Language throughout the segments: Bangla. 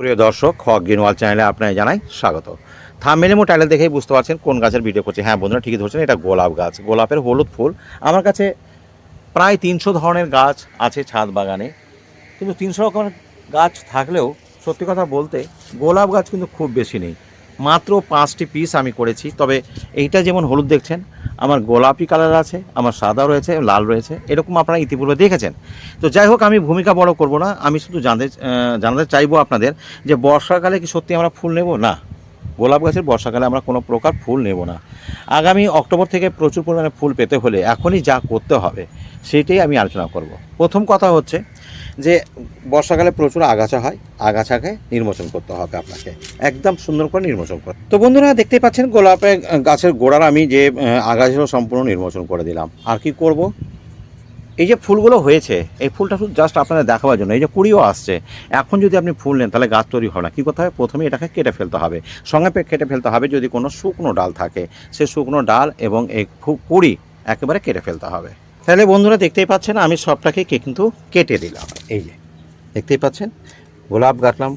প্রিয় দর্শক, হক গিনওয়াল চ্যানেলে আপনাকে জানাই স্বাগত। থামমেলেমো টাইটেল দেখেই বুঝতে পারছেন কোন গাছের ভিডিও করছে। হ্যাঁ বন্ধুরা, ঠিকই ধরছেন, এটা গোলাপ গাছ। গোলাপের হলুদ ফুল। আমার কাছে প্রায় তিনশো ধরনের গাছ আছে ছাদ বাগানে। কিন্তু তিনশো রকমের গাছ থাকলেও সত্যি কথা বলতে গোলাপ গাছ কিন্তু খুব বেশি নেই। মাত্র পাঁচটি পিস আমি করেছি। তবে এইটা যেমন হলুদ দেখছেন আমার গোলাপি কালার আছে, আমার সাদা রয়েছে, লাল রয়েছে, এরকম আপনারা ইতিপূর্বে দেখেছেন। তো যাই হোক, আমি ভূমিকা বড় করব না, আমি শুধু জানতে জানাতে চাইব আপনাদের যে বর্ষাকালে কি সত্যি আমরা ফুল নেব? না। গোলাপ গাছের বর্ষাকালে আমরা কোনো প্রকার ফুল নেব না। আগামী অক্টোবর থেকে প্রচুর পরিমাণে ফুল পেতে হলে এখনই যা করতে হবে সেইটাই আমি আলোচনা করব। প্রথম কথা হচ্ছে যে বর্ষাকালে প্রচুর আগাছা হয়, আগাছাকে নির্মোচন করতে হবে আপনাকে। একদম সুন্দর করে নির্মোচন করে তো বন্ধুরা দেখতেই পাচ্ছেন গোলাপের গাছের গোড়ার আমি যে আগাছা সম্পূর্ণ নির্মোচন করে দিলাম। আর কি করব? এই যে ফুলগুলো হয়েছে, এই ফুলটা শুধু জাস্ট আপনাদের দেখাবার জন্য। এই যে কুড়িও আসছে। এখন যদি আপনি ফুল নেন, তাহলে গাছ তৈরি হবে না। কী করতে হবে? প্রথমে এটাকে কেটে ফেলতে হবে। সঙ্গে কেটে ফেলতে হবে যদি কোনো শুকনো ডাল থাকে। সে শুকনো ডাল এবং এই কুড়ি একেবারে কেটে ফেলতে হবে। তাহলে বন্ধুরা দেখতেই পাচ্ছেন, আমি সবটাকে কিন্তু কেটে দিলাম। এই যে, দেখতেই পাচ্ছেন, গোলাপ কাটলাম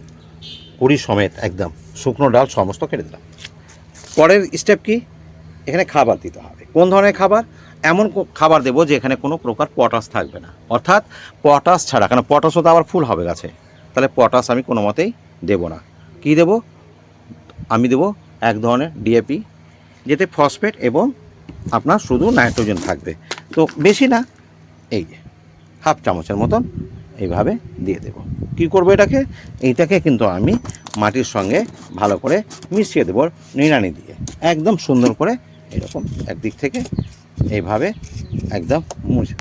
কুড়ি সমেত একদম শুকনো ডাল সমস্ত কেটে দিলাম। পরের স্টেপ কি? এখানে খাবার দিতে হবে। কোন ধরনের খাবার? এমন খাবার দেবো যে এখানে কোনো প্রকার পটাশ থাকবে না। অর্থাৎ পটাশ ছাড়া কারণ পটাশও তো আবার ফুল হবে গাছে। তাহলে পটাশ আমি কোনো মতেই দেবো না। কি দেব? আমি দেব এক ধরনের ডিএপি যেতে ফসফেট এবং আপনার শুধু নাইট্রোজেন থাকবে। তো বেশি না, এই যে, হাফ চামচের মতন এইভাবে দিয়ে দেব। কি করব এটাকে? এইটাকে কিন্তু আমি মাটির সঙ্গে ভালো করে মিশিয়ে দেবো নিড়ানি দিয়ে। একদম সুন্দর করে এরকম একদিক থেকে এইভাবে একদম মুছে।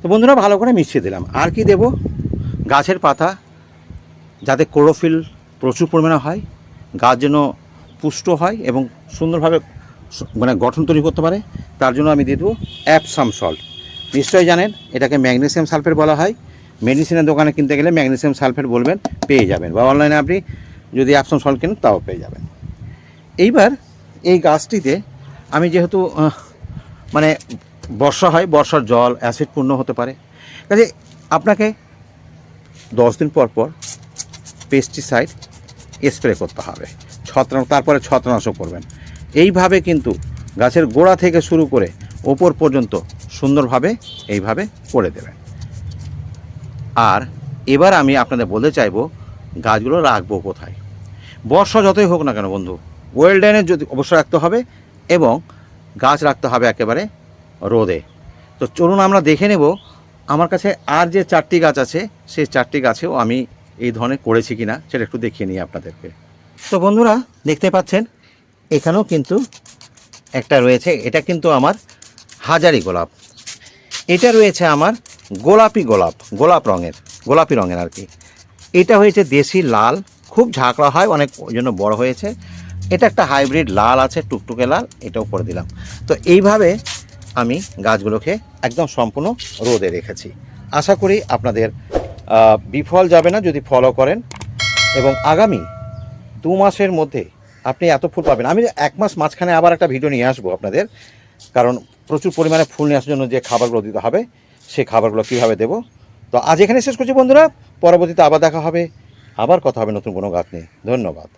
তো বন্ধুরা, ভালো করে মিশিয়ে দিলাম। আর কি দেব? গাছের পাতা, যাতে ক্লোরোফিল প্রচুর পরিমাণে হয়, গাছ যেন পুষ্ট হয় এবং সুন্দরভাবে মানে গঠন তৈরি করতে পারে, তার জন্য আমি দিয়ে দেবো অ্যাপসাম সল্ট নিশ্চয়ই জানেন, এটাকে ম্যাগনেসিয়াম সালফেট বলা হয়। মেডিসিনের দোকানে কিনতে গেলে ম্যাগনেসিয়াম সালফেট বলবেন, পেয়ে যাবেন। বা অনলাইনে আপনি যদি অ্যাপসাম সল্ট কেনেন, তাও পেয়ে যাবেন। এইবার এই গাছটিতে আমি যেহেতু মানে বর্ষা হয়, বর্ষার জল অ্যাসিডপূর্ণ হতে পারে। কাজে আপনাকে দশ দিন পর পর পেস্টিসাইড স্প্রে করতে হবে। ছত্রাক, তারপরে ছত্রনাশক করবেন। এইভাবে কিন্তু গাছের গোড়া থেকে শুরু করে ওপর পর্যন্ত সুন্দরভাবে এইভাবে করে দেবেন। আর এবার আমি আপনাদের বলতে চাইব, গাছগুলো রাখব কোথায়? বর্ষা যতই হোক না কেন বন্ধু ওয়েলডেনের যদি অবশ্যই রাখতে হবে এবং গাছ রাখতে হবে একেবারে রোদে। তো চলুন আমরা দেখে নেব, আমার কাছে আর যে চারটি গাছ আছে, সেই চারটি গাছেও আমি এই ধরনের করেছি কিনা, সেটা একটু দেখিয়ে নিই আপনাদেরকে। তো বন্ধুরা, দেখতে পাচ্ছেন এখানেও কিন্তু একটা রয়েছে, এটা কিন্তু আমার হাজারি গোলাপ। এটা রয়েছে আমার গোলাপি গোলাপ গোলাপ রঙের, গোলাপি রঙের আর কি। এটা হয়েছে দেশি লাল, খুব ঝাঁকড়া হয়, অনেক ওই জন্য বড় হয়েছে। এটা একটা হাইব্রিড লাল আছে, টুকটুকে লাল, এটাও করে দিলাম। তো এইভাবে আমি গাছগুলোকে একদম সম্পূর্ণ রোদে রেখেছি। আশা করি আপনাদের বিফল যাবে না যদি ফলো করেন। এবং আগামী দু মাসের মধ্যে আপনি এত ফুল পাবেন। আমি এক মাস মাঝখানে আবার একটা ভিডিও নিয়ে আসব আপনাদের। কারণ প্রচুর পরিমাণে ফুল নিয়ে আসার জন্য যে খাবারগুলো দিতে হবে, সেই খাবারগুলো কীভাবে দেবো? তো আজ এখানে শেষ করছি বন্ধুরা। পরবর্তীতে আবার দেখা হবে। আবার কথা হবে নতুন কোনো গাছ নিয়ে। ধন্যবাদ।